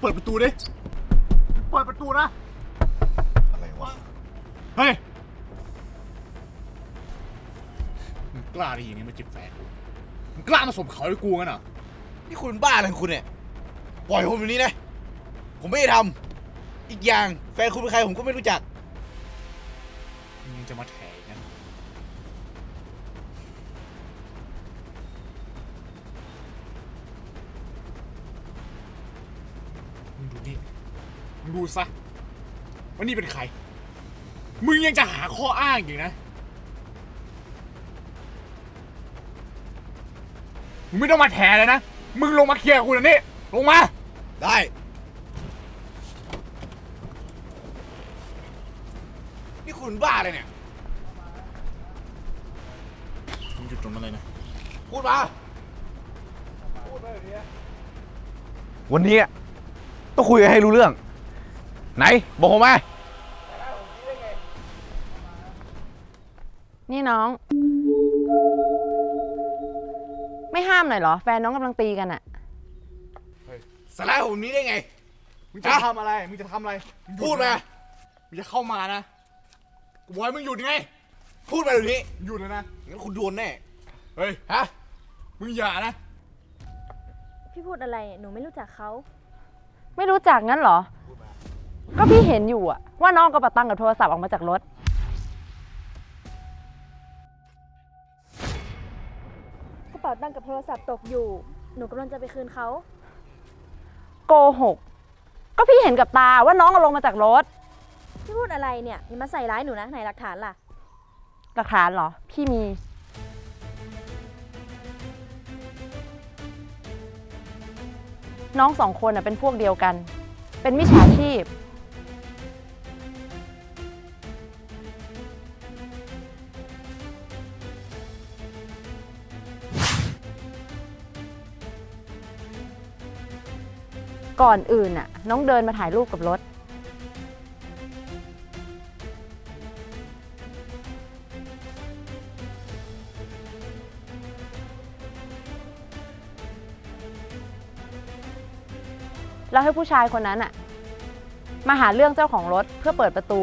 เปิดประตูดิ เปิดประตูนะ อะไรวะ เฮ้ยมึงกล้าได้ยังไงมาจีบแฟนกูมึงกล้ามาสมเขาให้กูงั้นเหรอ นี่คุณบ้าอะไรของคุณเนี่ย ปล่อยผมแบบนี้นะ ผมไม่ได้ทำอีกอย่างแฟนคุณเป็นใครผมก็ไม่รู้จัก มึงยังจะมาแถอีกนะ ดูนี่มึงดูซะว่านี่เป็นใคร มึงยังจะหาข้ออ้างอยู่นะ มึงไม่ต้องมาแถเลยนะ มึงลงมาเคลียร์กับกูเดี๋ยวนี้ลงมา ได้ นี่คุณบ้าอะไรเนี่ย มึงหยุดตรงนั้นเลยนะ พูดมา วันนี้ ต้องคุยกันให้รู้เรื่อง ไหน บอกผมมานี่น้อง ไม่ห้ามหน่อยเหรอ แฟนน้องกำลังตีกันอะสาระผมนี้ได้ไง มึงจะฮะทำอะไร มึงจะทำอะไรงหยุพูดมานะมึงจะเข้ามานะกูบอกให้มึงหยุดไง พูดมาเดี๋ยวนี้ หยุดเลยนะ งั้นคุณโดนแน่ เฮ้ย ฮะ มึงอย่านะ พี่พูดอะไร หนูไม่รู้จักเขา ไม่รู้จักงั้นเหรอ ก็พี่เห็นอยู่อะว่าน้องกระเป๋าตังค์กับโทรศัพท์ออกมาจากรถ กระเป๋าตังค์กับโทรศัพท์ตกอยู่ หนูกำลังจะไปคืนเขา โกหก ก็พี่เห็นกับตาว่าน้องเอาลงมาจากรถ พี่พูดอะไรเนี่ยอย่ามาใส่ร้ายหนูนะไหนหลักฐานล่ะ หลักฐานเหรอ พี่มี น้องสองคนน่ะเป็นพวกเดียวกัน เป็นมิจฉาชีพ ก่อนอื่นน่ะน้องเดินมาถ่ายรูปกับรถ แล้วให้ผู้ชายคนนั้นอะมาหาเรื่องเจ้าของรถเพื่อเปิดประตู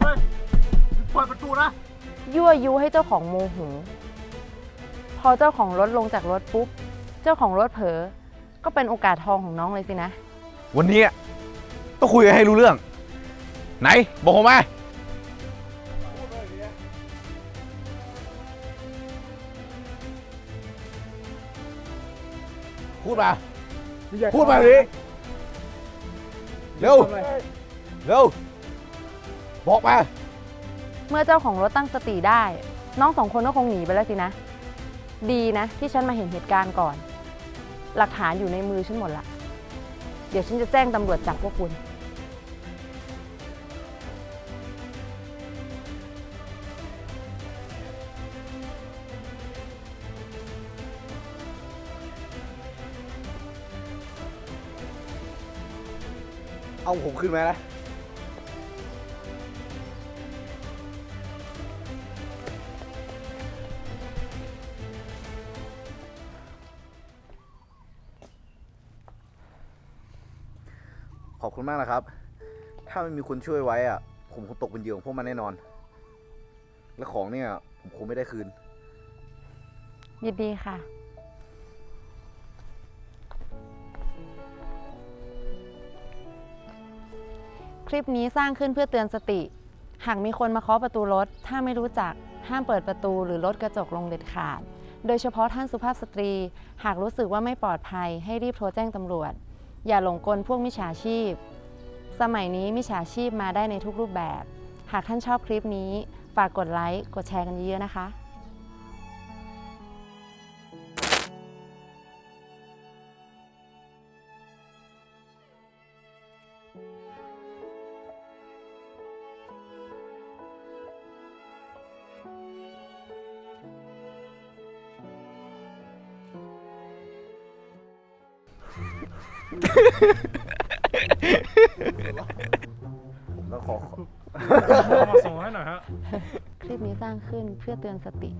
เฮ้ยเปิดประตูนะ ยั่วยุให้เจ้าของโมโหพอเจ้าของรถลงจากรถปุ๊บ เจ้าของรถเผลอก็เป็นโอกาสทองของน้องเลยสินะ วันนี้ต้องคุยกันให้รู้เรื่อง ไหนบอกผมมาพูดมา พูดมาดิเร็ว เร็ว บอกมา เมื่อเจ้าของรถตั้งสติได้ น้องสองคนก็คงหนีไปแล้วสินะ ดีนะ ที่ฉันมาเห็นเหตุการณ์ก่อน หลักฐานอยู่ในมือฉันหมดละ เดี๋ยวฉันจะแจ้งตำรวจจับพวกคุณ เอาผมขึ้นมานะขอบคุณมากนะครับ ถ้าไม่มีคุณช่วยไว้อะผมคงตกเป็นเหยื่อของพวกมันแน่นอน และของเนี่ย ผมคงไม่ได้คืน ยินดีค่ะ คลิปนี้สร้างขึ้นเพื่อเตือนสติ หากมีคนมาเคาะประตูรถ ถ้าไม่รู้จัก ห้ามเปิดประตูหรือลดกระจกลงเด็ดขาด โดยเฉพาะท่านสุภาพสตรี หากรู้สึกว่าไม่ปลอดภัย ให้รีบโทรแจ้งตำรวจ อย่าหลงกลพวกมิจฉาชีพ สมัยนี้มิจฉาชีพมาได้ในทุกรูปแบบ หากท่านชอบคลิปนี้ ฝากกดไลค์ กดแชร์กันเยอะๆนะคะ ผมต้ขอ เอมาส่งให้หน่อยฮะ คลิปนี้สร้างขึ้นเพื่อเตือนสติ